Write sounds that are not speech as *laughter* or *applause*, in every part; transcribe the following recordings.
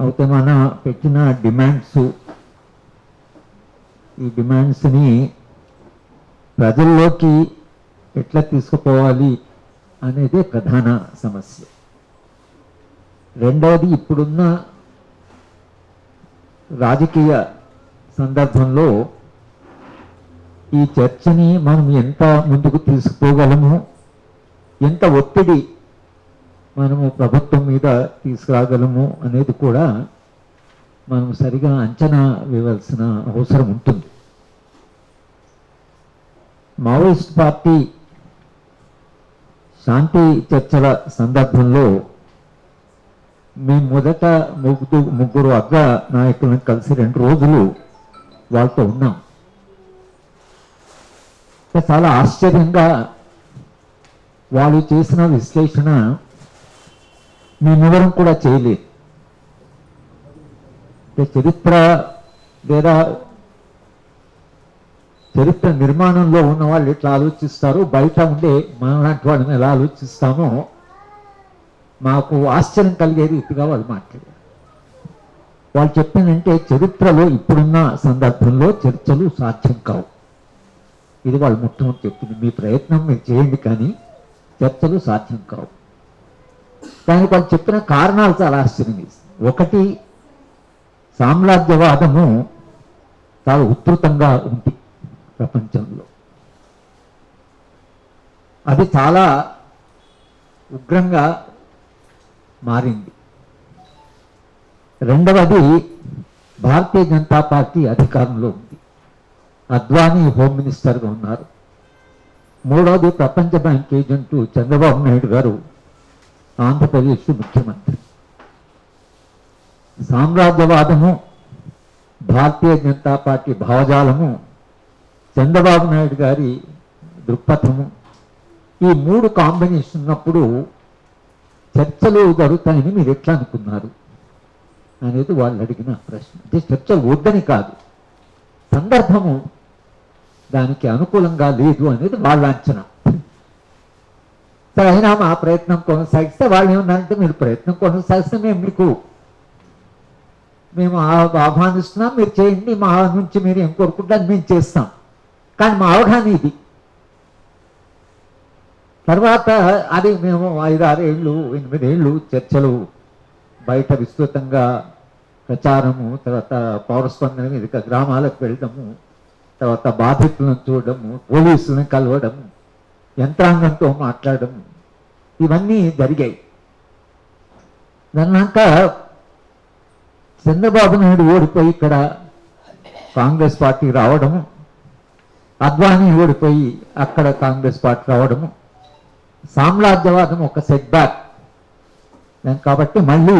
అయితే మన పెట్టిన డిమాండ్స్ ఈ డిమాండ్స్ని ప్రజల్లోకి ఎట్లా తీసుకుపోవాలి అనేది ప్రధాన సమస్య. రెండవది ఇప్పుడున్న రాజకీయ సందర్భంలో ఈ చర్చని మనం ఎంత ముందుకు తీసుకుపోగలము ఎంత ఒత్తిడి మనము ప్రభుత్వం మీద తీసుకురాగలము అనేది కూడా మనం సరిగా అంచనా వేయవలసిన అవసరం ఉంటుంది. మావోయిస్ట్ పార్టీ శాంతి చర్చల సందర్భంలో మేము మొదట ముగ్గురు ముగ్గురు అగ్ర నాయకులను కలిసి రెండు రోజులు వాళ్ళతో ఉన్నాం. చాలా ఆశ్చర్యంగా వాళ్ళు చేసిన విశ్లేషణ మేమెవరం కూడా చేయలేదు చరిత్ర లేదా చరిత్ర నిర్మాణంలో ఉన్న వాళ్ళు ఎట్లా ఆలోచిస్తారు బయట ఉండే మనలాంటి వాళ్ళని ఎలా ఆలోచిస్తామో మాకు ఆశ్చర్యం కలిగేది రీతిగా వాళ్ళు మాట్లాడారు. వాళ్ళు చెప్పిందంటే చరిత్రలో ఇప్పుడున్న సందర్భంలో చర్చలు సాధ్యం కావు. ఇది వాళ్ళు మొట్టమొదటి చెప్పింది. మీ ప్రయత్నం మీరు చేయండి కానీ చర్చలు సాధ్యం కావు. దానికి వాళ్ళు చెప్పిన కారణాలు చాలా ఆశ్చర్యం ఒకటి సామ్రాజ్యవాదము చాలా ఉధృతంగా ఉంది ప్రపంచంలో. అది చాలా ఉగ్రంగా మారింది. రెండవది భారతీయ జనతా పార్టీ అధికారంలో ఉంది. అద్వానీ హోమ్ మినిస్టర్గా ఉన్నారు. మూడవది ప్రపంచ బ్యాంక్ ఏజెంటు చంద్రబాబు నాయుడు గారు ఆంధ్రప్రదేశ్ ముఖ్యమంత్రి. సామ్రాజ్యవాదము భారతీయ జనతా పార్టీ భావజాలము చంద్రబాబు నాయుడు గారి దృక్పథము ఈ మూడు కాంబినేషన్ ఉన్నప్పుడు చర్చలు జరుగుతాయని మీరు ఎట్లా అనుకున్నారు? అనేది వాళ్ళు అడిగిన ప్రశ్న. అంటే చర్చలు వద్దని కాదు. సందర్భము దానికి అనుకూలంగా లేదు అనేది వాళ్ళ అంచనా. సరే అయినా మా ప్రయత్నం కొనసాగిస్తే వాళ్ళు ఏమన్నారంటే మీరు ప్రయత్నం కొనసాగిస్తే మేము మీకు మేము ఆహ్వానిస్తున్నాం. మీరు చేయండి. మా నుంచి మీరు ఏం కోరుకుంటారు మేము చేస్తాం. కానీ మా అవగాహన ఇది. తర్వాత అది మేము ఐదు ఆరు ఏళ్ళు ఎనిమిది ఏళ్ళు చర్చలు బయట విస్తృతంగా ప్రచారము తర్వాత పౌరస్పందన మీద గ్రామాలకు వెళ్ళడము తర్వాత బాధితులను చూడడము పోలీసులను కలవడము యంత్రాంగంతో మాట్లాడడం ఇవన్నీ జరిగాయి. దాన్నాక చంద్రబాబు నాయుడు ఓడిపోయి ఇక్కడ కాంగ్రెస్ పార్టీ రావడము అద్వానీ ఓడిపోయి అక్కడ కాంగ్రెస్ పార్టీ రావడము సామ్రాజ్యవాదం ఒక సెట్ బ్యాక్ కాబట్టి మళ్ళీ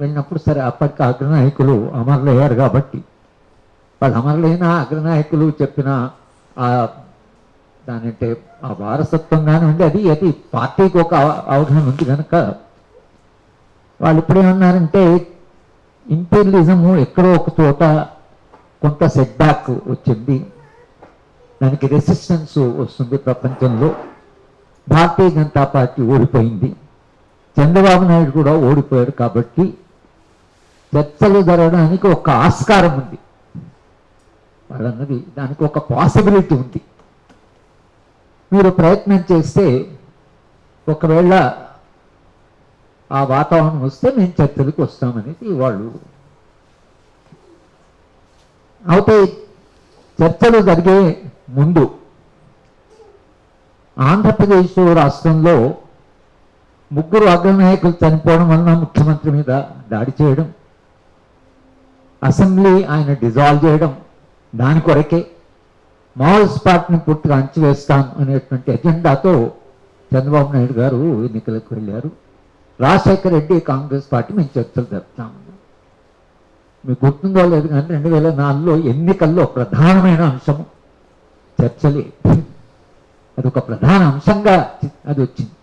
వెళ్ళినప్పుడు సరే అప్పటికి అగ్రనాయకులు అమరులయ్యారు కాబట్టి. వాళ్ళు అమరులైన అగ్రనాయకులు చెప్పిన ఆ దాని అంటే ఆ వారసత్వంగానే ఉంది. అది అది పార్టీకి ఒక అవగాహన ఉంది కనుక వాళ్ళు ఇప్పుడేమన్నారంటే ఇంపీరియలిజము ఎక్కడో ఒక చోట కొంత సెట్బ్యాక్ వచ్చింది. దానికి రెసిస్టెన్స్ వస్తుంది ప్రపంచంలో. భారతీయ జనతా పార్టీ ఓడిపోయింది. చంద్రబాబు నాయుడు కూడా ఓడిపోయాడు కాబట్టి చర్చలు జరగడానికి ఒక ఆస్కారం ఉంది. వాళ్ళన్నది దానికి ఒక పాసిబిలిటీ ఉంది. మీరు ప్రయత్నం చేస్తే ఒకవేళ ఆ వాతావరణం వస్తే మేము చర్చలకు వస్తామనేది వాళ్ళు అయితే చర్చలు జరిగే ముందు ఆంధ్రప్రదేశ్ రాష్ట్రంలో ముగ్గురు అగ్రనాయకులు చనిపోవడం వలన ముఖ్యమంత్రి మీద దాడి చేయడం అసెంబ్లీ ఆయన డిజాల్వ్ చేయడం దాని కొరకే మావోయిస్ట్ పార్టీని పూర్తిగా అంచివేస్తాం అనేటువంటి ఎజెండాతో చంద్రబాబు నాయుడు గారు ఎన్నికలకు వెళ్ళారు. రాజశేఖర రెడ్డి కాంగ్రెస్ పార్టీ మేము చర్చలు జరుపుతాము. మీకు గుర్తుందో లేదు కానీ రెండు వేల నాలుగులో ఎన్నికల్లో ప్రధానమైన అంశము చర్చలే. అది ఒక ప్రధాన అంశంగా అది వచ్చింది.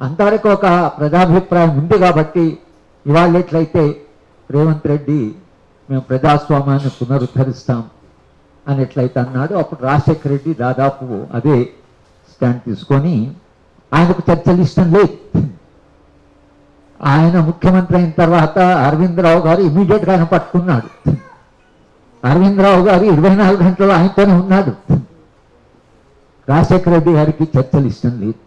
అంతవరకు ఒక ప్రజాభిప్రాయం ఉంది కాబట్టి ఇవాళ ఎట్లయితే రేవంత్ రెడ్డి మేము ప్రజాస్వామ్యాన్ని పునరుద్ధరిస్తాం అని ఎట్లయితే అన్నాడు. అప్పుడు రాజశేఖర రెడ్డి దాదాపు అదే స్టాండ్ తీసుకొని ఆయనకు చర్చలు ఇష్టం లేదు. ఆయన ముఖ్యమంత్రి అయిన తర్వాత అరవిందరావు గారు ఇమీడియట్గా ఆయన పట్టుకున్నాడు. అరవిందరావు గారు ఇరవై నాలుగు గంటలు ఆయనతోనే ఉన్నాడు. రాజశేఖర రెడ్డి గారికి చర్చలు ఇష్టం లేదు.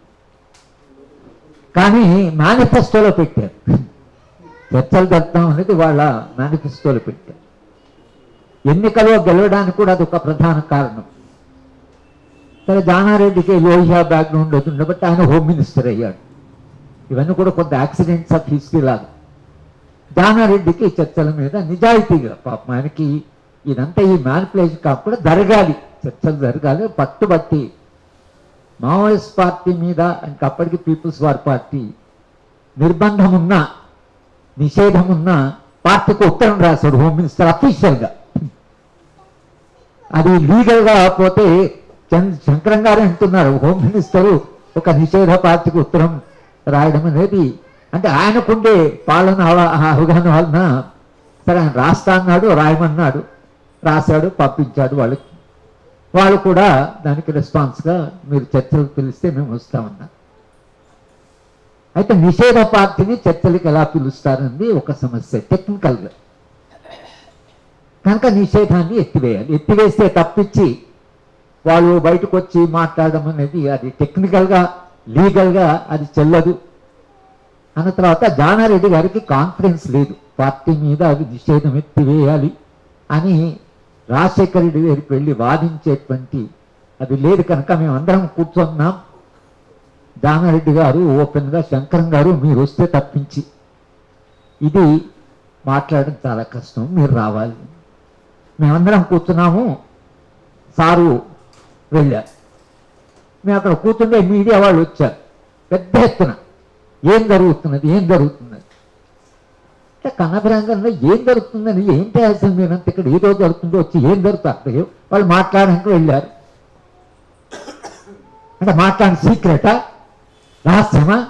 కానీ మేనిఫెస్టోలో పెట్టారు. చర్చలు పెడతాం అనేది వాళ్ళ మేనిఫెస్టోలో పెట్టారు. ఎన్నికలో గెలవడానికి కూడా అదొక ప్రధాన కారణం. సరే జానారెడ్డికి లోహియా బ్యాక్గ్రౌండ్ అవుతుంది బట్టి ఆయన హోమ్ మినిస్టర్ అయ్యాడు. ఇవన్నీ కూడా కొంత యాక్సిడెంట్స్ ఆఫ్ హిస్టరీ లాగా. జానారెడ్డికి చర్చల మీద నిజాయితీగా పాపం ఆయనకి ఇదంతా ఈ మ్యానిపులేషన్ కాకుండా జరగాలి. చర్చలు జరగాలి. పట్టుబట్టి మావోయిస్ట్ పార్టీ మీద ఇంకా అప్పటికి పీపుల్స్ వార్ పార్టీ నిర్బంధం ఉన్నా నిషేధం ఉన్నా పార్టీకి ఉత్తరం రాశాడు హోమ్ మినిస్టర్ అఫీషియల్గా. అది లీగల్గా పోతే శంకరం గారు అంటున్నారు. హోమ్ మినిస్టరు ఒక నిషేధ పార్టీకి ఉత్తరం రాయడం అనేది. అంటే ఆయనకుండే పాలన అవగాహన వలన సరే ఆయన రాస్తా అన్నాడు రాయమన్నాడు రాశాడు పంపించాడు వాళ్ళకి. వాళ్ళు కూడా దానికి రెస్పాన్స్గా మీరు చర్చలకు పిలిస్తే మేము వస్తామన్నా. అయితే నిషేధ పార్టీని చర్చలకు ఎలా పిలుస్తారన్నది ఒక సమస్య టెక్నికల్గా. కనుక నిషేధాన్ని ఎత్తివేయాలి. ఎత్తివేస్తే తప్పించి వాళ్ళు బయటకు వచ్చి మాట్లాడడం అనేది అది టెక్నికల్గా లీగల్గా అది చెల్లదు. అన్న తర్వాత జానారెడ్డి గారికి కాన్ఫిడెన్స్ లేదు. పార్టీ మీద అది నిషేధం ఎత్తివేయాలి అని రాజశేఖర రెడ్డి గారికి వెళ్ళి వాదించేటువంటి అది లేదు కనుక మేము అందరం కూర్చున్నాం. జానారెడ్డి గారు ఓపెన్గా శంకరం గారు మీరు వస్తే తప్పించి. ఇది మాట్లాడడం చాలా కష్టం మీరు రావాలి. మేమందరం కూర్చున్నాము. సారు వెళ్ళారు. మేము అక్కడ కూర్చుంటే మీడియా వాళ్ళు వచ్చారు. పెద్ద ఎత్తున. ఏం జరుగుతున్నది? ఏం జరుగుతున్నది? అంటే కనపరంగా ఏం జరుగుతుందని ఏంటి అసలు మీరంత ఇక్కడ ఏదో జరుగుతుందో వచ్చి ఏం జరుగుతుంది? వాళ్ళు మాట్లాడడానికి వెళ్ళారు. అంటే మాట్లాడిన సీక్రెటా? రహస్యమా?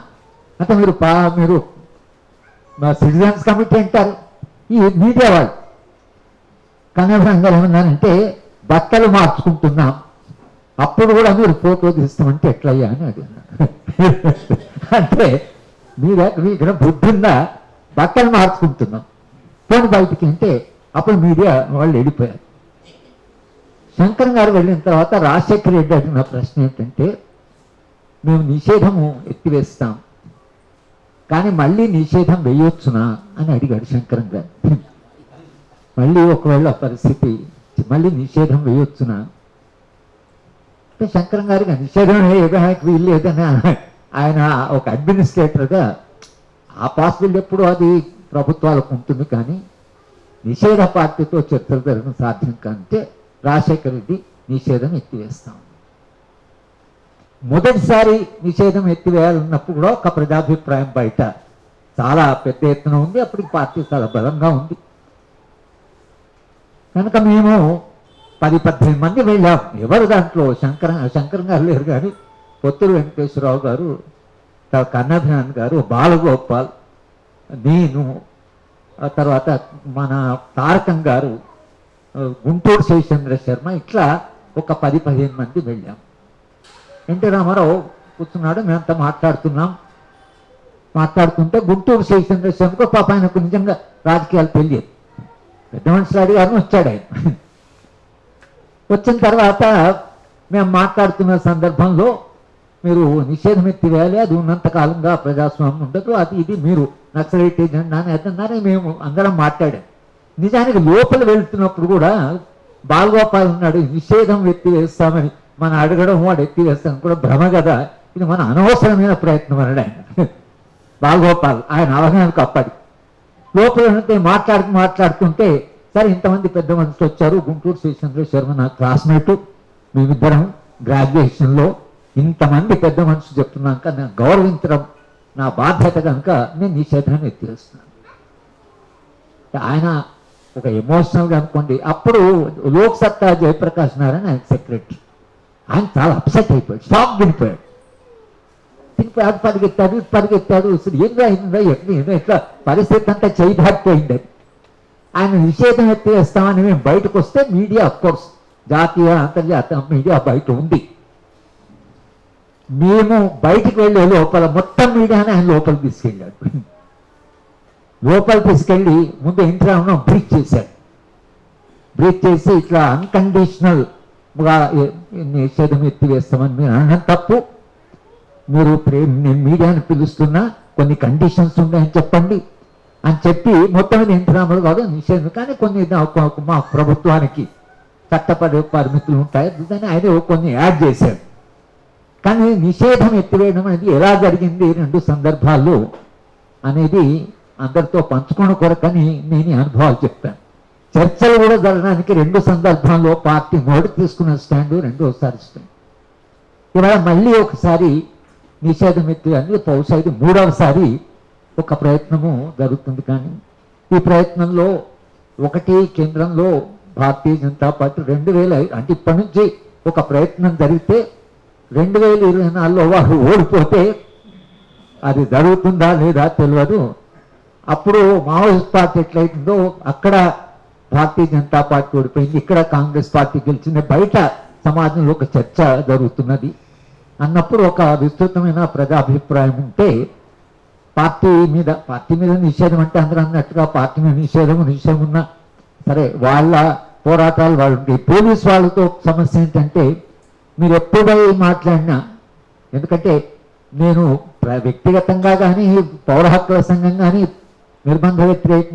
అంటే మీరు పా మీరు మా సిటిజన్స్ కమిటీ అంటారు. ఈ మీడియా వాళ్ళు. కన్నబరంగా ఏమన్నారంటే బట్టలు మార్చుకుంటున్నాం. అప్పుడు కూడా మీరు ఫోటో తీస్తామంటే ఎట్లయ్యా అని అడిగినా. అంటే మీరు మీ ఇక్కడ బుద్ధి ఉందా? బట్టలు మార్చుకుంటున్నాం. పోనీ బయటికి అంటే అప్పుడు మీడియా వాళ్ళు వెళ్ళిపోయారు. శంకర్ గారు వెళ్ళిన తర్వాత రాజశేఖర రెడ్డి అడిగిన ప్రశ్న ఏంటంటే మేము నిషేధము ఎత్తివేస్తాం. కానీ మళ్ళీ నిషేధం వేయొచ్చునా? అని అడిగాడు శంకరం గారు. మళ్ళీ ఒకవేళ పరిస్థితి మళ్ళీ నిషేధం వేయొచ్చునా? అంటే శంకరం గారికి నిషేధం వేయడానికి వీలు లేదని ఆయన ఒక అడ్మినిస్ట్రేటర్గా ఆ పాసిబిలిటీ ఎప్పుడు అది ప్రభుత్వాలకు ఉంటుంది కానీ నిషేధ పార్టీతో చర్చలు జరగడం సాధ్యం కంటే రాజశేఖర రెడ్డి నిషేధం ఎత్తివేస్తాం. మొదటిసారి నిషేధం ఎత్తివేయాలన్నప్పుడు కూడా ఒక ప్రజాభిప్రాయం బయట చాలా పెద్ద ఎత్తున ఉంది. అప్పటికి పార్టీ చాలా బలంగా ఉంది. కనుక మేము పది పద్దెనిమిది మంది వెళ్ళాం. ఎవరు దాంట్లో? శంకర శంకర్ గారు లేరు కానీ పొత్తూరు వెంకటేశ్వరరావు గారు తర్వాత కన్నభినాన్ గారు బాలగోపాల్ నేను ఆ తర్వాత మన తారకం గారు గుంటూరు శైచంద్ర శర్మ ఇట్లా ఒక పది పదిహేను మంది వెళ్ళాం. ఎన్టీ రామారావు కూర్చున్నాడు మేమంతా మాట్లాడుతున్నాం. మాట్లాడుతుంటే గుంటూరు శైచంద్ర శర్మకు పాప ఆయనకు నిజంగా రాజకీయాలు తెలియదు. పెద్ద మనుషులు అడిగారు వచ్చాడు ఆయన వచ్చిన తర్వాత మేము మాట్లాడుతున్న సందర్భంలో మీరు నిషేధం ఎత్తివేయాలి అది ఉన్నంత కాలంగా ప్రజాస్వామ్యం ఉండదు అది ఇది మీరు నక్సలైట్ ఏజెండా అని అదన్నారని మేము అందరం మాట్లాడాం. నిజానికి లోపల వెళ్తున్నప్పుడు కూడా బాలగోపాల్ ఉన్నాడు నిషేధం ఎత్తివేస్తామని మనం అడగడం వాడు ఎత్తివేస్తామని కూడా భ్రమ కదా. ఇది మన అనవసరమైన ప్రయత్నం అన్నాడు ఆయన. బాలగోపాల్ ఆయన అవగాహనకు అప్పటి లోపల ఉంటే మాట్లాడుతూ మాట్లాడుతుంటే సరే ఇంతమంది పెద్ద మనుషులు వచ్చారు గుంటూరు స్టేషన్లో శర్మ నా క్లాస్మేటు మేమిద్దరం గ్రాడ్యుయేషన్లో ఇంతమంది పెద్ద మనుషులు చెప్తున్నాక నేను గౌరవించడం నా బాధ్యత కనుక నేను నిషేధాన్ని ఎత్తివేస్తున్నాను. ఆయన ఒక ఎమోషనల్గా అనుకోండి అప్పుడు లోక్ సత్తా జయప్రకాష్ నారాయణ ఆయన సెక్రటరీ. ఆయన చాలా అప్సెట్ అయిపోయాడు షాక్ తిప్పి అది పరిగెత్తాడు ఇటు పరిగెత్తాడు. అసలు ఏందో అయిందో ఎట్లా ఇట్లా పరిస్థితి అంతా చేయి దాటిపోయింది ఆయన నిషేధం ఎత్తేస్తామని మేము బయటకు వస్తే మీడియా కోర్స్ జాతీయ అంతర్జాతీయ మీడియా బయట ఉంది. మేము బయటికి వెళ్ళే లోపల మొత్తం మీడియాని ఆయన లోపలికి తీసుకెళ్ళాడు. లోపలికి తీసుకెళ్ళి ముందు ఎంట్రీ బ్రీచ్ చేశాడు. బ్రీచ్ చేసి ఇట్లా అన్కండిషనల్ నిషేధం ఎత్తివేస్తామని మీరు అనడం తప్పు. మీరు ప్రేమ నేను మీడియాని పిలుస్తున్నా కొన్ని కండిషన్స్ ఉన్నాయని చెప్పండి. అని చెప్పి మొత్తం మీద కాదు నిషేధం. కానీ కొన్ని మా ప్రభుత్వానికి చట్టపరి పరిమితులు ఉంటాయి. దాన్ని ఆయన కొన్ని యాడ్ చేశారు. కానీ నిషేధం ఎత్తివేయడం అనేది ఎలా జరిగింది? రెండు సందర్భాల్లో అనేది అందరితో పంచుకున్న కొరకని నేను అనుభవాలు చెప్తాను చర్చలు కూడా జరగడానికి రెండు సందర్భాల్లో పార్టీ మొదటి తీసుకున్న స్టాండ్ రెండోసారి స్టాండ్ ఇవాళ మళ్ళీ ఒకసారి నిషేధం ఎత్తి అని బహుశా ఇది మూడవసారి ఒక ప్రయత్నము జరుగుతుంది కానీ ఈ ప్రయత్నంలో ఒకటి కేంద్రంలో భారతీయ జనతా పార్టీ రెండు వేల అంటే ఇప్పటి నుంచి ఒక ప్రయత్నం జరిగితే రెండు వేల ఇరవై నాలుగులో వారు ఓడిపోతే అది జరుగుతుందా లేదా తెలియదు అప్పుడు మావోయిస్ట్ పార్టీ ఎట్లయితుందో అక్కడ భారతీయ జనతా పార్టీ ఓడిపోయింది. ఇక్కడ కాంగ్రెస్ పార్టీ గెలిచింది. బయట సమాజంలో ఒక చర్చ జరుగుతున్నది. అన్నప్పుడు ఒక విస్తృతమైన ప్రజాభిప్రాయం ఉంటే పార్టీ మీద పార్టీ మీద నిషేధం అంటే అందరూ అన్నట్టుగా పార్టీ మీద నిషేధం నిషేధం ఉన్నా సరే వాళ్ళ పోరాటాలు వాళ్ళు ఉంటాయి పోలీస్ వాళ్ళతో సమస్య ఏంటంటే మీరు ఎప్పుడై మాట్లాడినా ఎందుకంటే నేను వ్యక్తిగతంగా కానీ పౌర హక్కుల సంఘం కానీ నిర్బంధ వ్యతిరేక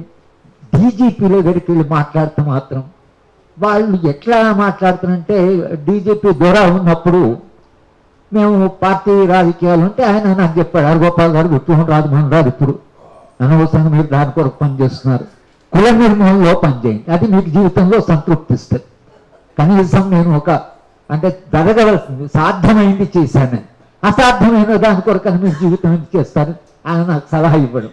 డీజీపీల దగ్గరికి వెళ్ళి మాట్లాడితే మాత్రం వాళ్ళు ఎట్లా మాట్లాడుతారంటే డీజీపీ దొర ఉన్నప్పుడు మేము పార్టీ రాజకీయాలు ఉంటే ఆయన నాకు చెప్పాడు హరగోపాల్ గారు గుర్తుమోహన్ రాజమోహన్ రాదు ఇప్పుడు అనవసరంగా మీరు దాని కొరకు పనిచేస్తున్నారు కుల నిర్మూలనలో పనిచేయండి అది మీకు జీవితంలో సంతృప్తిస్తుంది. కనీసం నేను ఒక అంటే జరగవలసింది సాధ్యమైంది చేశాను అసాధ్యమైన దాని కొరకు అని మీరు జీవితం ఎందుకు చేస్తారు? ఆయన నాకు సలహా ఇవ్వడం.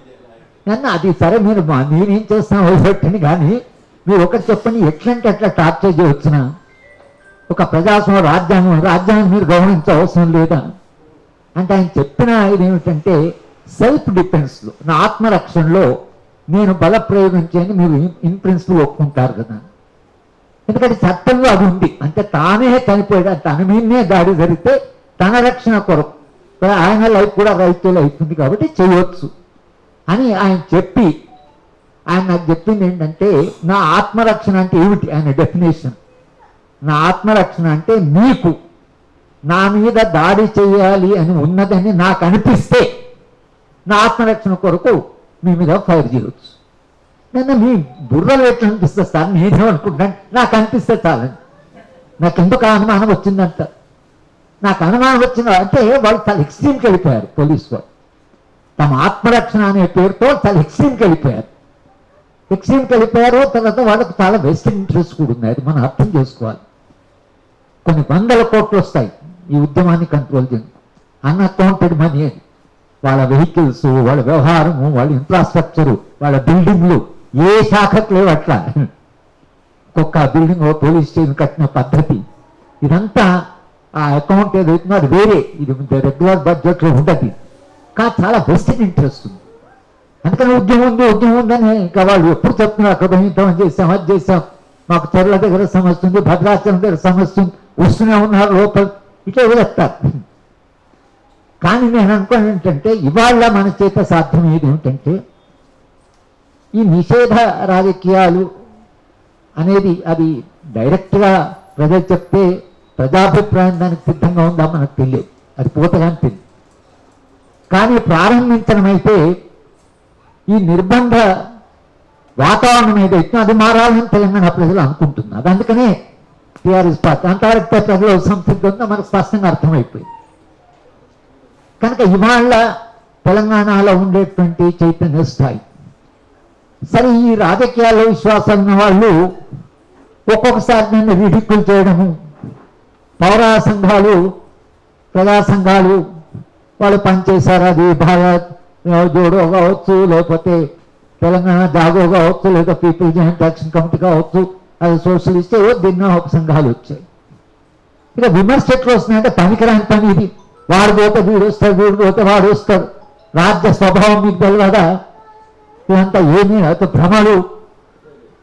నన్ను అది సరే మీరు నేనేం చేస్తాను వదిలిపెట్టండి కానీ మీరు ఒకటి చెప్పండి ఎట్లంటే అట్లా టార్చర్ చేయవచ్చునా? ఒక ప్రజాస్వామ్య రాజ్యాంగం రాజ్యాంగం మీరు గౌరవించే అవసరం లేదా? అంటే ఆయన చెప్పిన ఇది ఏమిటంటే సెల్ఫ్ డిఫెన్స్లో నా ఆత్మరక్షణలో నేను బల ప్రయోగించని మీరు ఇన్ ప్రిన్సిపల్ ఒప్పుకుంటారు కదా? ఎందుకంటే చట్టంలో అది ఉంది. అంటే తానే చనిపోయాడు తన మీదనే దాడి జరిగితే తన రక్షణ కొరకు. ఆయన లైఫ్ కూడా రైతులు అవుతుంది కాబట్టి చేయవచ్చు అని ఆయన చెప్పి ఆయన నాకు చెప్పింది ఏంటంటే నా ఆత్మరక్షణ అంటే ఏమిటి? ఆయన డెఫినేషన్ నా ఆత్మరక్షణ అంటే మీకు నా మీద దాడి చేయాలి అని ఉన్నదని నాకు అనిపిస్తే నా ఆత్మరక్షణ కొరకు మీ మీద ఫైర్ చేయవచ్చు నేను మీ బుర్రలు ఎట్లా అనిపిస్తుంది సార్? నేనేమనుకుంటాను నాకు అనిపిస్తే చాలండి. నాకు ఎందుకు అనుమానం వచ్చిందంట? నాకు అనుమానం వచ్చింది? అంటే వాళ్ళు చాలా ఎక్స్ట్రీమ్కి వెళ్ళిపోయారు పోలీసు వాళ్ళు. తమ ఆత్మరక్షణ అనే పేరుతో చాలా ఎక్స్ట్రీమ్కి వెళ్ళిపోయారు. ఎక్స్ట్రీమ్కి వెళ్ళిపోయారు తర్వాత వాళ్ళకు చాలా వెస్ట్ ఇంట్రెస్ట్ కూడా ఉన్నాయి. అది మనం అర్థం చేసుకోవాలి. కొన్ని వందల కోట్లు వస్తాయి. ఈ ఉద్యమాన్ని కంట్రోల్ చేయండి. అన్అకౌంటెడ్ మనీ వాళ్ళ వెహికల్స్ వాళ్ళ వ్యవహారము వాళ్ళ ఇన్ఫ్రాస్ట్రక్చరు వాళ్ళ బిల్డింగ్లు ఏ శాఖకు లేవు అట్లా. ఒక్కొక్క బిల్డింగ్ పోలీస్ స్టేషన్ కట్టిన పద్ధతి. ఇదంతా ఆ అకౌంట్ ఏదైతుందో అది వేరే. ఇది రెగ్యులర్ బడ్జెట్లో ఉండదు. కానీ చాలా వెస్టర్న్ ఇంట్రెస్ట్ ఉంది. అందుకని ఉద్యమం ఉంది ఉద్యమం ఉందని ఇంకా వాళ్ళు ఎప్పుడు చెప్తున్నారు అక్కడ యుద్ధం చేసాం అది చేసాం మాకు చెర్ల దగ్గర సమస్య ఉంది భద్రాచలం దగ్గర సమస్య ఉంది. వస్తూనే ఉన్నారు లోపల. ఇట్లా వదిలేస్తారు. కానీ నేను అనుకోని ఏంటంటే ఇవాళ మన చేత సాధ్యమయ్యేది ఏమిటంటే ఈ నిషేధ రాజకీయాలు అనేది అది డైరెక్ట్గా ప్రజలు చెప్తే ప్రజాభిప్రాయం దానికి సిద్ధంగా ఉందా మనకు తెలియదు. అది పోతగాని తెలియదు కానీ ప్రారంభించడం అయితే ఈ నిర్బంధ వాతావరణం ఏదైతే అది మారాలని తెలంగాణ ప్రజలు అనుకుంటున్నారు. అందుకనే టీఆర్ఎస్ పార్టీ అంతవరకు ప్రజలు సంతృప్తి ఉందో మనకు స్పష్టంగా అర్థమైపోయింది కనుక ఇవాళ తెలంగాణలో ఉండేటువంటి చైతన్య స్థాయి. సరే ఈ రాజకీయాల్లో విశ్వాసం ఉన్న వాళ్ళు ఒక్కొక్కసారి నన్ను రిడిక్యుల్ చేయడము పౌర సంఘాలు ప్రజా సంఘాలు వాళ్ళు పనిచేశారు అది భారత్ జోడో కావచ్చు లేకపోతే తెలంగాణ జాగో కావచ్చు లేదా పీపుల్ జాయింట్ యాక్షన్ కమిటీ కావచ్చు సోషలిస్ట్ ఏవో భిన్న సంఘాలు వచ్చాయి. ఇక విమర్శ ఎట్లా వస్తున్నాయంటే పనికిరాని పని ఇది. వాడు పోతే వీడు వస్తాడు వీడు పోతే వాడు వస్తాడు. రాజ్య స్వభావం మీకు తెలియదా? ఇదంతా ఏమీ అయితే భ్రమలు.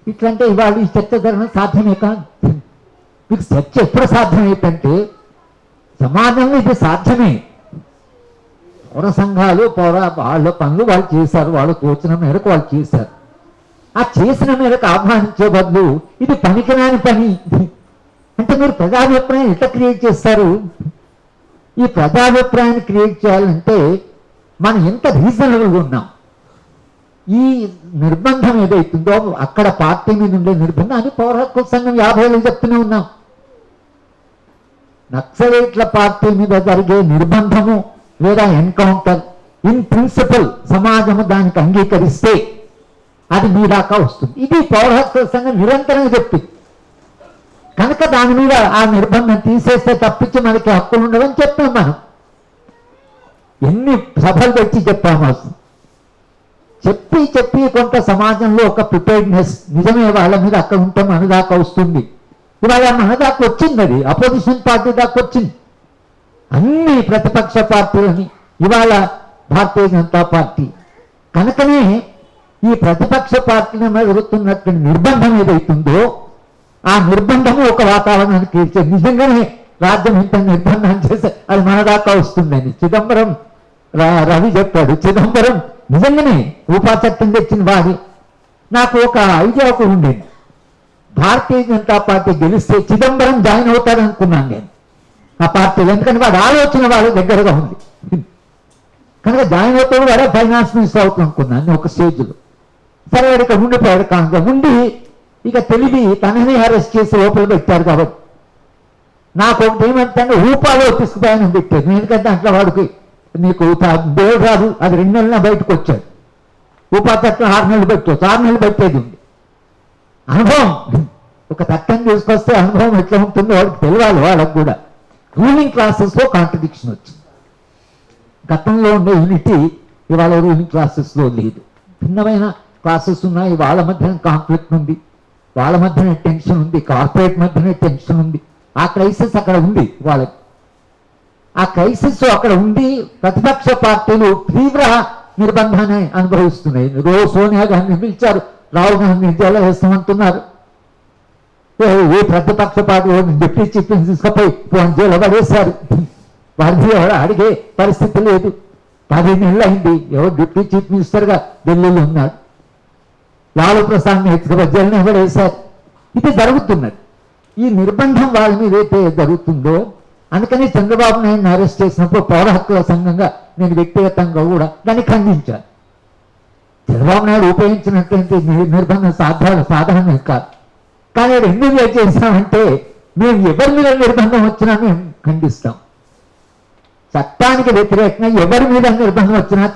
ఇట్లంటే ఇవాళ ఈ చర్చ జరగడం సాధ్యమే కాదు. మీకు చర్చ ఎప్పుడు సాధ్యమైందంటే సమాజంలో ఇది సాధ్యమే. పౌర సంఘాలు పౌర వాళ్ళ పనులు వాళ్ళు చేశారు వాళ్ళు తోచిన మేరకు వాళ్ళు చేశారు. ఆ చేసిన మేరకు ఆహ్వానించే బదులు ఇది పనికిరాని పని. అంటే మీరు ప్రజాభిప్రాయం ఎట్లా క్రియేట్ చేస్తారు? ఈ ప్రజాభిప్రాయాన్ని క్రియేట్ చేయాలంటే మనం ఎంత రీజనబుల్గా ఉన్నాం? ఈ నిర్బంధం ఏదైతుందో అక్కడ పార్టీ మీద ఉండే నిర్బంధాన్ని పౌర హక్కుల సంఘం యాభై ఏళ్ళు చెప్తూనే ఉన్నాం. నక్సలైట్ల పార్టీ మీద జరిగే నిర్బంధము లేదా ఎన్కౌంటర్ ఇన్ ప్రిన్సిపల్ సమాజము దానికి అంగీకరిస్తే అది మీ దాకా వస్తుంది. ఇది పౌర సంఘం నిరంతరంగా చెప్పింది. కనుక దాని మీద ఆ నిర్బంధం తీసేస్తే తప్పించి మనకి హక్కులు ఉండవని చెప్పాం మనం. ఎన్ని సభలు తెచ్చి చెప్పాము అసలు. చెప్పి చెప్పి కొంత సమాజంలో ఒక ప్రిపేర్డ్నెస్ నిజమే వాళ్ళ మీద అక్కడ ఉంటే మన దాకా వస్తుంది. ఇవాళ మన దాకా వచ్చింది అది. అపోజిషన్ పార్టీ దాకా వచ్చింది. అన్ని ప్రతిపక్ష పార్టీలని ఇవాళ భారతీయ జనతా పార్టీ. కనుకనే ఈ ప్రతిపక్ష పార్టీల మీద నిర్బంధం ఏదైతుందో ఆ నిర్బంధము ఒక వాతావరణాన్ని తీర్చే నిజంగానే రాజ్యం ఇంత నిర్బంధం చేస్తే అది మన దాకా వస్తుందని. చిదంబరం రా- రవి చెప్పాడు చిదంబరం నిజంగానే ఉపాచట్టం తెచ్చిన వారి నాకు ఒక ఐడియా ఒక ఉండేది భారతీయ జనతా పార్టీ గెలిస్తే చిదంబరం జాయిన్ అవుతారనుకున్నాను నేను. ఆ పార్టీ ఎందుకంటే వాడు ఆలోచన వాళ్ళ దగ్గరగా ఉంది. కనుక జాయిన్ అవుతాడు వాడే ఫైనాన్స్ మినిస్టర్ అవుతాం అనుకున్నాను ఒక స్టేజ్లో. సరే ఇక ఉండిపోయాడు కాంగ్రెస్ ఉండి ఇక తెలివి తనని అరెస్ట్ చేసి లోపల పెట్టారు కాబట్టి. నాకు ఒకటి ఏమంటే రూపాలో తీసుకుపోయాను పెట్టారు. నేను ఎందుకంటే అట్లా వాడికి నీకు దేవుడు రాదు. అది రెండు నెలల బయటకు వచ్చాడు. ఉపా ఆరు నెలలు పెట్టవచ్చు ఆరు నెలలు పెట్టేది ఉంది. అనుభవం. ఒక చట్టం తీసుకొస్తే అనుభవం ఎట్లా ఉంటుందో వాడికి తెలియాలి వాళ్ళకు కూడా. రూలింగ్ క్లాసెస్లో కాంట్రడిక్షన్ వచ్చింది. గతంలో ఉండే యూనిటీ ఇవాళ రూలింగ్ క్లాసెస్లో లేదు. భిన్నమైన క్లాసెస్ ఉన్నాయి వాళ్ళ మధ్యన కాన్ఫ్లిక్ట్ ఉంది. వాళ్ళ మధ్యన టెన్షన్ ఉంది. కార్పొరేట్ మధ్యన టెన్షన్ ఉంది. ఆ క్రైసిస్ అక్కడ ఉంది వాళ్ళకి. ఆ క్రైసిస్ అక్కడ ఉండి ప్రతిపక్ష పార్టీలు తీవ్ర నిర్బంధాన్ని అనుభవిస్తున్నాయి. రోజు సోనియా గాంధీని పిలిచారు రాహుల్ గాంధీ జైలు వేస్తామంటున్నారు ఏ ప్రతిపక్ష పార్టీ డిప్యూటీ చీఫ్ తీసుకుపోయి జైలు పడేశారు. వాడిని ఎవరు అడిగే పరిస్థితి లేదు. పది నెలలు అయింది. ఎవరు డిప్యూటీ చీఫ్ మినిస్టర్గా ఢిల్లీలో ఉన్నారు. లాలూ ప్రసాద్ ఎత్తుకుపోయి ఇది జరుగుతున్నది. ఈ నిర్బంధం వాళ్ళ మీద అయితే జరుగుతుందో? అందుకని చంద్రబాబు నాయుడు అరెస్ట్ చేసినప్పుడు పౌర హక్కుల సంఘంగా నేను వ్యక్తిగతంగా కూడా దాన్ని ఖండించాను. చంద్రబాబు నాయుడు ఉపయోగించినటువంటి నిర్బంధం సాధారణ సాధారణం కాదు. కానీ ఎందుకు ఏం చేస్తామంటే మేము ఎవరి మీద నిర్బంధం వచ్చినా మేము ఖండిస్తాం. చట్టానికి వ్యతిరేకంగా ఎవరి మీద నిర్బంధం వచ్చినా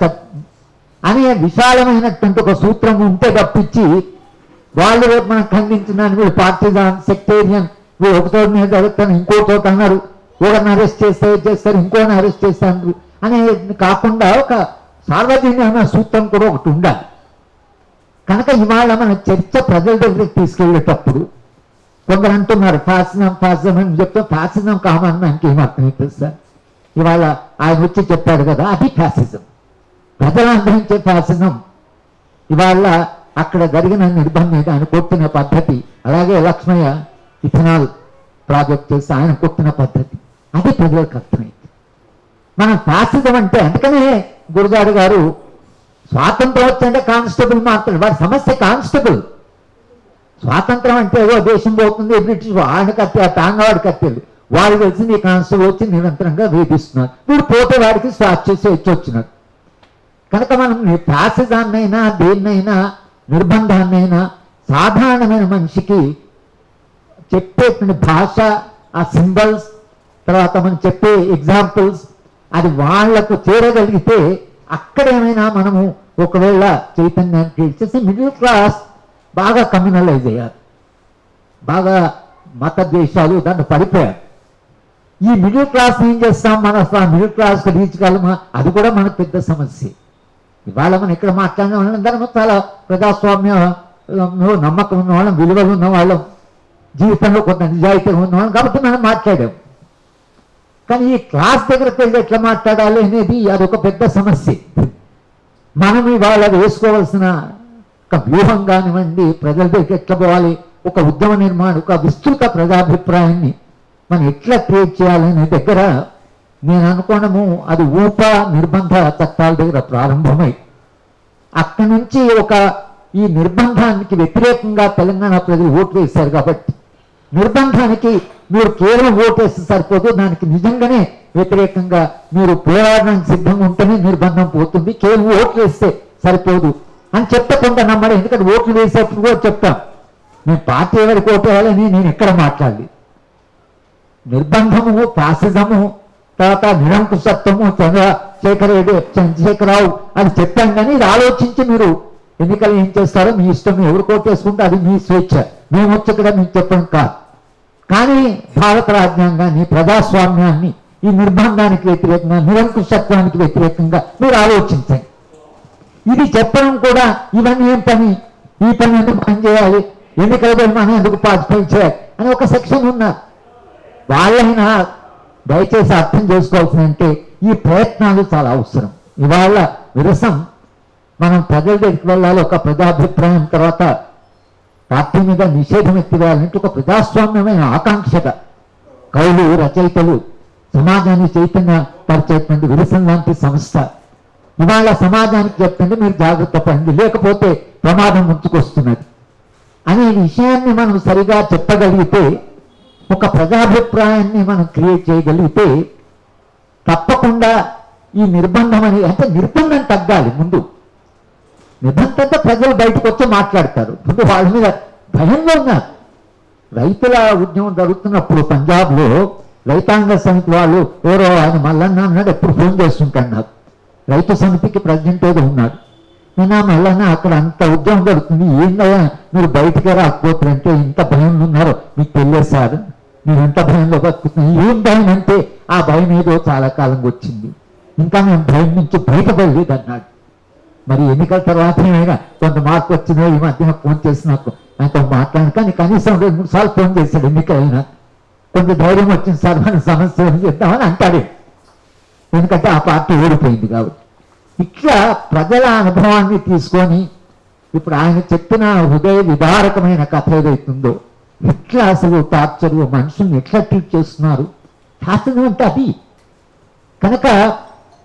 అనే విశాలమైనటువంటి ఒక సూత్రం ఉంటే తప్పించి వాళ్ళు రేపు మనం ఖండించిన వీళ్ళు పార్టీజాన్ సెక్టేరియన్ వీళ్ళు ఒక చోట మీద జరుగుతాను ఇంకో చోట అన్నారు. ఒకరిని అరెస్ట్ చేస్తే చేస్తారు? ఇంకోని అరెస్ట్ చేస్తారు అనే కాకుండా ఒక సార్వజనీయమైన సూత్రం కూడా ఒకటి ఉండాలి. కనుక ఇవాళ మన చర్చ ప్రజల దగ్గరికి తీసుకెళ్ళేటప్పుడు కొందరు అంటున్నారు ఫ్యాసిజం ఫ్యాసిజం అని చెప్తే ఫ్యాసిజం కామని నాకు ఏం సార్? ఇవాళ ఆయన వచ్చి చెప్పాడు కదా అది ఫ్యాసిజం ప్రజలందరించే శాసనం ఇవాళ అక్కడ జరిగిన నిర్బంధం ఆయన కొట్టిన పద్ధతి అలాగే లక్ష్మయ్య ఇథనాల్ ప్రాజెక్ట్ చేసి ఆయన కొట్టిన పద్ధతి. అది ప్రజలకు అర్థమైంది మనం శాసితం అంటే అందుకనే గురుగారు గారు స్వాతంత్రం వచ్చంటే కానిస్టేబుల్ మాత్రం వారి సమస్య కానిస్టేబుల్. స్వాతంత్రం అంటే ఏదో దేశం పోతుంది బ్రిటిష్ ఆయన కత్తే టాంగవాడి కత్తెలు వాడు తెలిసి నీ కానిస్టేబుల్ వచ్చి నిరంతరంగా వేధిస్తున్నారు. వీడు పోతే వాడికి స్వాచ్ఛ ఇచ్చి వచ్చినారు కనుక మనం ఫ్యాసిజాన్నైనా దేన్నైనా నిర్బంధాన్నైనా సాధారణమైన మనిషికి చెప్పేటువంటి భాష ఆ సింబల్స్ తర్వాత మనం చెప్పే ఎగ్జాంపుల్స్ అది వాళ్ళకు చేరగలిగితే అక్కడేమైనా మనము ఒకవేళ చైతన్యాన్ని క్రియేట్ చేసి మిడిల్ క్లాస్ బాగా కమ్యూనలైజ్ అయ్యారు. బాగా మత ద్వేషాలు దాంట్లో పడిపోయారు. ఈ మిడిల్ క్లాస్ ఏం చేస్తాం మన? మిడిల్ క్లాస్ రీచ్ కలమా అది కూడా మనకు పెద్ద సమస్య. ఇవాళ మనం ఇక్కడ మాట్లాడిన వాళ్ళం దాని చాలా ప్రజాస్వామ్య నమ్మకం ఉన్న వాళ్ళం విలువలు ఉన్న వాళ్ళం జీవితంలో కొంత నిజాయితీ ఉన్న వాళ్ళం కాబట్టి మనం మాట్లాడాం. కానీ ఈ క్లాస్ దగ్గరకు వెళ్ళి ఎట్లా మాట్లాడాలి అనేది అదొక పెద్ద సమస్య. మనం ఇవాళ వేసుకోవాల్సిన ఒక వ్యూహం కానివ్వండి ప్రజల దగ్గర ఎట్లా పోవాలి ఒక ఉద్యమ నిర్మాణం ఒక విస్తృత ప్రజాభిప్రాయాన్ని మనం ఎట్లా క్రియేట్ చేయాలనే దగ్గర నేను అనుకోవడము అది ఊప నిర్బంధ చట్టాల దగ్గర ప్రారంభమై అక్కడి నుంచి ఒక ఈ నిర్బంధానికి వ్యతిరేకంగా తెలంగాణ ప్రజలు ఓట్లు వేశారు కాబట్టి నిర్బంధానికి మీరు కేవలం ఓటు వేస్తే సరిపోదు దానికి నిజంగానే వ్యతిరేకంగా మీరు పోరాడడానికి సిద్ధంగా ఉంటేనే నిర్బంధం పోతుంది కేవలం ఓట్లు వేస్తే సరిపోదు అని చెప్పకుండా నమ్మడం ఎందుకంటే ఓట్లు వేసేప్పుడు కూడా చెప్తాం నేను పార్టీ ఎవరికి ఓటు వేయాలని నేను ఎక్కడ మాట్లాడాలి నిర్బంధము ఫాసిజము తర్వాత నిరంకుశత్వము చంద్రశేఖర్ రెడ్డి చంద్రశేఖరరావు అని చెప్పాం కానీ ఇది ఆలోచించి మీరు ఎన్నికలు ఏం చేస్తారో మీ ఇష్టం ఎవరు కోటేసుకుంటే అది మీ స్వేచ్ఛ. మేము వచ్చి ఇక్కడ మేము చెప్పడం కాదు. కానీ భారత రాజ్యాంగాన్ని ప్రజాస్వామ్యాన్ని ఈ నిర్బంధానికి వ్యతిరేకంగా నిరంకుశత్వానికి వ్యతిరేకంగా మీరు ఆలోచించండి. ఇది చెప్పడం కూడా ఇవన్నీ ఏం పని? ఈ పని ఎందుకు పని చేయాలి? ఎన్నికల మనం ఎందుకు పార్టిసిపేట్ చేయాలి? అని ఒక సెక్షన్ ఉన్నారు వాళ్ళైనా దయచేసి అర్థం చేసుకోవాల్సిందంటే ఈ ప్రయత్నాలు చాలా అవసరం. ఇవాళ విరసం మనం ప్రజల దగ్గరికి వెళ్ళాలి ఒక ప్రజాభిప్రాయం తర్వాత పార్టీ మీద నిషేధం ఎత్తివేయాలంటే ఒక ప్రజాస్వామ్యమైన ఆకాంక్షగా కవులు రచయితలు సమాజాన్ని చైతన్య పరిచేటువంటి విరసం లాంటి సంస్థ. ఇవాళ సమాజానికి చెప్తుంటే మీరు జాగ్రత్త పడండి లేకపోతే ప్రమాదం ముంచుకొస్తున్నది అనే విషయాన్ని మనం సరిగా చెప్పగలిగితే ఒక ప్రజాభిప్రాయాన్ని మనం క్రియేట్ చేయగలిగితే తప్పకుండా ఈ నిర్బంధం అనేది అంటే నిర్బంధం తగ్గాలి ముందు. నిబంధనతో ప్రజలు బయటకు వచ్చి మాట్లాడతారు. ముందు వాళ్ళ మీద భయంగా ఉన్నారు. రైతుల ఉద్యమం జరుగుతున్నప్పుడు పంజాబ్లో రైతాంగ సమితి వాళ్ళు ఎవరో ఆయన మల్లన్న అన్నాడు ఎప్పుడు ఫోన్ చేస్తుంటాడు నాకు. రైతు సమితికి ప్రెసిడెంట్ ఏదో ఉన్నాడు. నేను మల్లన్న అక్కడ అంత ఉద్యమం జరుగుతుంది. ఏందయ్యా మీరు బయటికి రాకపోతారంటే ఇంత భయం ఉన్నారో మీకు తెలియదు సార్. మీరు ఎంత భయంలో బతుకుతున్నాం ఏం భయం అంటే ఆ భయం ఏదో చాలా కాలం వచ్చింది. ఇంకా మేము భయం నుంచి బయటపడలేదు అన్నాడు మరి ఎన్నికల తర్వాత ఏమైనా కొంత మార్పు వచ్చిందో ఈ మధ్యన ఫోన్ చేసి నాకు ఆయనతో మాట్లాడాను కానీ కనీసం రెండు మూడు సార్లు ఫోన్ చేశాడు ఎన్నికైనా కొంత ధైర్యం వచ్చింది సార్ మన సమస్య ఏం చేద్దామని అంటాడు. ఎందుకంటే ఆ పార్టీ ఓడిపోయింది కాబట్టి. ఇట్లా ప్రజల అనుభవాన్ని తీసుకొని ఇప్పుడు ఆయన చెప్పిన హృదయ విదారకమైన కథ ఏదైతుందో ఎట్లా అసలు టార్చరు మనుషుల్ని ఎట్లా ట్రీట్ చేస్తున్నారు? శాస్త్రం అంటే అది. కనుక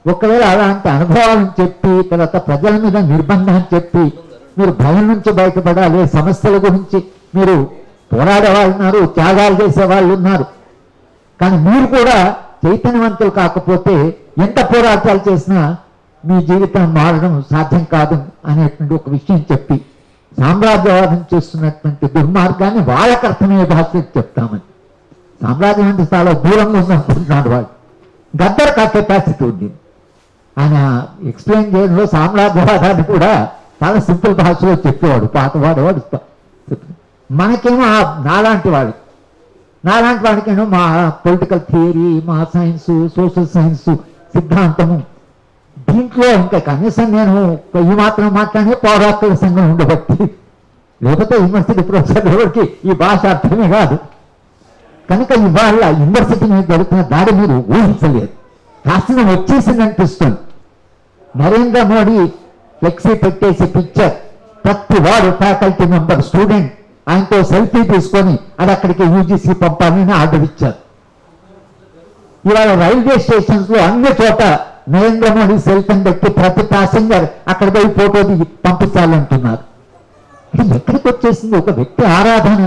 ఒకవేళ అలాంటి అనుభవాలను చెప్పి తర్వాత ప్రజల మీద నిర్బంధాన్ని చెప్పి మీరు భయం నుంచి బయటపడాలి సమస్యల గురించి మీరు పోరాడే వాళ్ళున్నారు త్యాగాలు చేసే వాళ్ళు ఉన్నారు కానీ మీరు కూడా చైతన్యవంతులు కాకపోతే ఎంత పోరాటాలు చేసినా మీ జీవితం మారడం సాధ్యం కాదు అనేటువంటి ఒక విషయం చెప్పి సామ్రాజ్యవాదం చేస్తున్నటువంటి దుర్మార్గాన్ని వాళ్ళకు అర్థమయ్యే భాష చెప్తామని. సామ్రాజ్యం అంటే చాలా దూరంగా ఉందనుకుంటున్నాడు వాడు గద్దర్ ఆ కెపాసిటీ ఉంది. ఆయన ఎక్స్ప్లెయిన్ చేయడంలో సామ్రాజ్యవాదాన్ని కూడా చాలా సింపుల్ భాషలో చెప్పేవాడు పాతవాడు వాడు మనకేమో ఆ నాలాంటి వాడు నాలాంటి వాడికేమో మా పొలిటికల్ థియరీ మా సైన్సు సోషల్ సైన్సు సిద్ధాంతము. దీంట్లో ఇంకా కనీసం నేను ఈ మాత్రం మాట్లాడే పౌరాత్మక సంఘం ఉండబట్టి. లేకపోతే యూనివర్సిటీ ప్రొఫెసర్ ఎవరికి ఈ భాష అర్థమే కాదు. కనుక ఇవాళ యూనివర్సిటీ మీద జరుగుతున్న దాడి మీరు ఊహించలేదు. రాష్ట్రం వచ్చేసింది అనిపిస్తుంది. నరేంద్ర మోడీ ఫ్లెక్సీ పెట్టేసి పిక్చర్. ప్రతి వాడు ఫ్యాకల్టీ మెంబర్ స్టూడెంట్ ఆయనతో సెల్ఫీ తీసుకొని అది అక్కడికి యూజీసీ పంపాలని ఆర్డర్ ఇచ్చారు. ఇవాళ రైల్వే స్టేషన్స్లో అన్ని చోట నరేంద్ర మోడీ సెల్ఫీని పెట్టి ప్రతి ప్యాసింజర్ అక్కడ పోయి ఫోటో దిగి పంపించాలంటున్నారు. ఇది ఎక్కడికి వచ్చేసింది? ఒక వ్యక్తి ఆరాధన.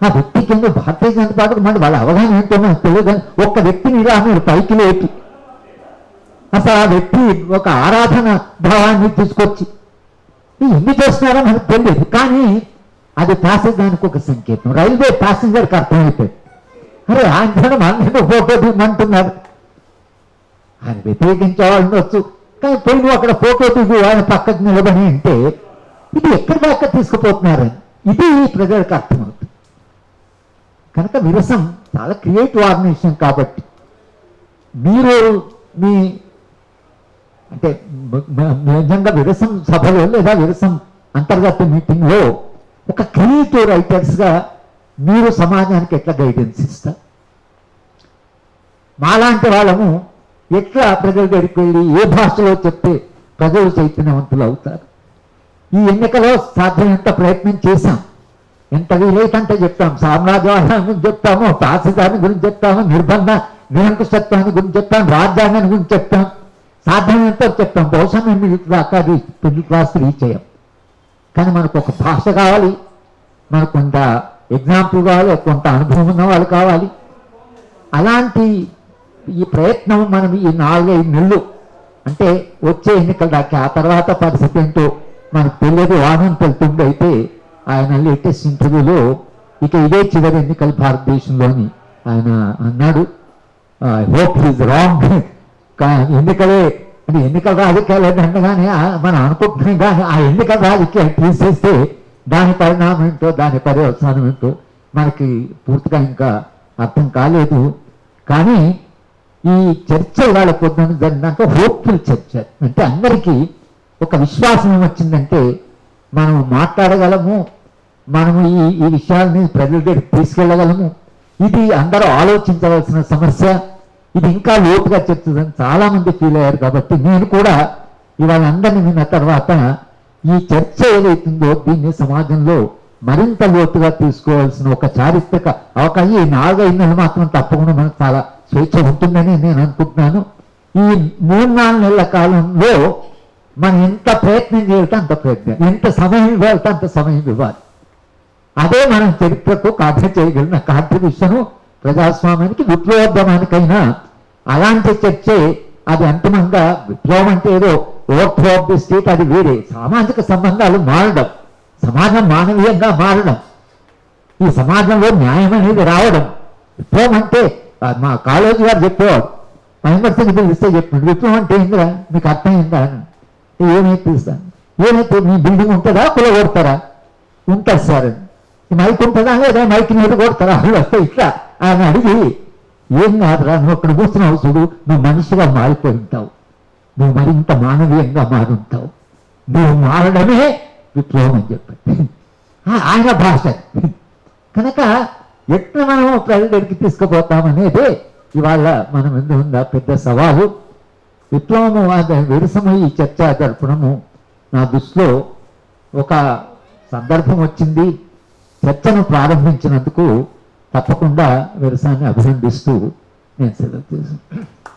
ఆ వ్యక్తి కింద భారతీయ జనతా పార్టీ మళ్ళీ వాళ్ళ అవగాహన ఏంటో నాకు తెలియదు కానీ ఒక్క వ్యక్తిని ఇలా మీరు పైకి లేపి అసలు ఆ వ్యక్తి ఒక ఆరాధన భావాన్ని తీసుకొచ్చి ఎన్ని చేస్తున్నారో మనకు తెలియదు కానీ అది ప్యాసింజర్కి ఒక సంకేతం. రైల్వే ప్యాసింజర్కి అర్థమైపోయింది. అరే ఆయన మనం ఫోటో దిగమంటున్నారు. ఆయన వ్యతిరేకించే వాళ్ళు ఉండొచ్చు కానీ పోయి నువ్వు అక్కడ ఫోటో దిగు ఆయన పక్కకు నిలబడి అంటే ఇది ఎక్కడి దాకా తీసుకుపోతున్నారని. ఇది ప్రజలకు అర్థమవుతుంది. కనుక విరసం చాలా క్రియేటివ్ ఆర్గనైజేషన్ కాబట్టి మీరు మీ అంటే నిజంగా విరసం సభలో లేదా విరసం అంతర్గత మీటింగ్లో ఒక క్రియేటివ్ రైటర్స్గా మీరు సమాజానికి ఎట్లా గైడెన్స్ ఇస్తారు? మాలాంటి వాళ్ళము ఎట్లా ప్రజల దగ్గరికి వెళ్ళి ఏ భాషలో చెప్తే ప్రజలు చైతన్యవంతులు అవుతారు? ఈ ఎన్నికలో సాధ్యమంత ప్రయత్నం చేశాం. ఎంత వీలైతే చెప్తాం. సామ్రాజ్యవాదం గురించి చెప్తాము పాసిదాని గురించి చెప్తాము నిర్బంధ నిరంకుశత్వాన్ని గురించి చెప్తాం రాజ్యాంగాన్ని గురించి చెప్తాం. సాధ్యమైనంత చెప్తాం. బహుశా మేము మిడిల్ దాకా మిడిల్ క్లాస్ రీచ్ అయ్యాం కానీ మనకు ఒక భాష కావాలి. మనకు కొంత ఎగ్జాంపుల్ కావాలి కొంత అనుభవం ఉన్న వాళ్ళు కావాలి. అలాంటి ఈ ప్రయత్నం మనం ఈ నాలుగైదు నెలలు అంటే వచ్చే ఎన్నికల దాకా ఆ తర్వాత పరిస్థితి ఏంటో మనకు తెలియదు వాహనం తెలుతుంది అయితే ఆయన లేటెస్ట్ ఇంటర్వ్యూలో ఇక ఇదే చివరి ఎన్నికలు భారతదేశంలోని ఆయన అన్నాడు. హోప్ ఈజ్ రాంగ్ ఎన్నికలే అంటే ఎన్నికల రాజకీయాలు అనగానే మనం అనుకుంటున్నాం కానీ ఆ ఎన్నికల రాజకీయాలు తీసేస్తే దాని పరిణామం ఏంటో దాని పర్యవసానం ఏంటో మనకి పూర్తిగా ఇంకా అర్థం కాలేదు. కానీ ఈ చర్చ ఇవాళ పొద్దున్న జరిగినాక హోప్ఫుల్ చర్చ. అంటే అందరికీ ఒక విశ్వాసం వచ్చిందంటే మనం మాట్లాడగలము మనము ఈ ఈ విషయాలని ప్రజల దగ్గరికి తీసుకెళ్ళగలము. ఇది అందరూ ఆలోచించవలసిన సమస్య. ఇది ఇంకా లోతుగా చర్చదని చాలామంది ఫీల్ అయ్యారు కాబట్టి నేను కూడా ఇవాళ అందరిని విన్న తర్వాత ఈ చర్చ ఏదైతుందో దీన్ని సమాజంలో మరింత లోతుగా తీసుకోవాల్సిన ఒక చారిత్రక అవకాశం. ఈ నాలుగైదు నెలలు మాత్రం తప్పకుండా మనకు చాలా స్వేచ్ఛ ఉంటుందని నేను అనుకుంటున్నాను. ఈ మూడు నాలుగు నెలల కాలంలో మనం ఎంత ప్రయత్నం చేయాలంటే అంత ప్రయత్నం. ఎంత సమయం ఇవ్వాలంటే అంత సమయం ఇవ్వాలి. అదే మనం చరిత్రకు కథ చేయగలిగిన కాంట్రిబ్యూషన్ ప్రజాస్వామ్యానికి విప్లవోద్యమానికైనా అలాంటి చర్చే అది అంతిమంగా విప్లవం అంటే ఏదో ఓవర్ ఆఫ్ ది స్టేట్ అది వేరే. సామాజిక సంబంధాలు మారడం సమాజం మానవీయంగా మారడం ఈ సమాజంలో న్యాయం అనేది రావడం విప్లవం అంటే మా కాలేజీ గారు చెప్పేవాడు మహేందర్ పిలిస్తే చెప్పాడు. విప్లవం అంటే ఏందిరా మీకు అర్థమైందా? అని ఏమైతే పిలుస్తాను ఏమైతే మీ బిల్డింగ్ ఉంటుందా? కుల కొడతారా? ఉంటుంది సార్. అని మైక్ ఉంటుందా? లేదా మైక్ మీద కొడతారా? వాళ్ళు వస్తే ఇట్లా ఆయన అడిగి ఏం కాదురా? నువ్వు అక్కడ కూర్చున్నావు చూడు. నువ్వు మనిషిగా మారిపోయి ఉంటావు. నువ్వు మరింత మానవీయంగా మారి ఉంటావు. నువ్వు మారడమే విప్లవం అని చెప్పండి. *laughs* ఆ, ఆయన భాష. కనుక ఎట్లా మనం ప్రజల దగ్గరికి తీసుకుపోతామనేదే ఇవాళ మన ముందు ఉన్న పెద్ద సవాలు. విప్లవము విరసమై విరసము ఈ చర్చ జరపడము నా దృష్టిలో ఒక సందర్భం వచ్చింది. చర్చను ప్రారంభించినందుకు తప్పకుండా విరసాన్ని అభినందిస్తూ నేను సెలవు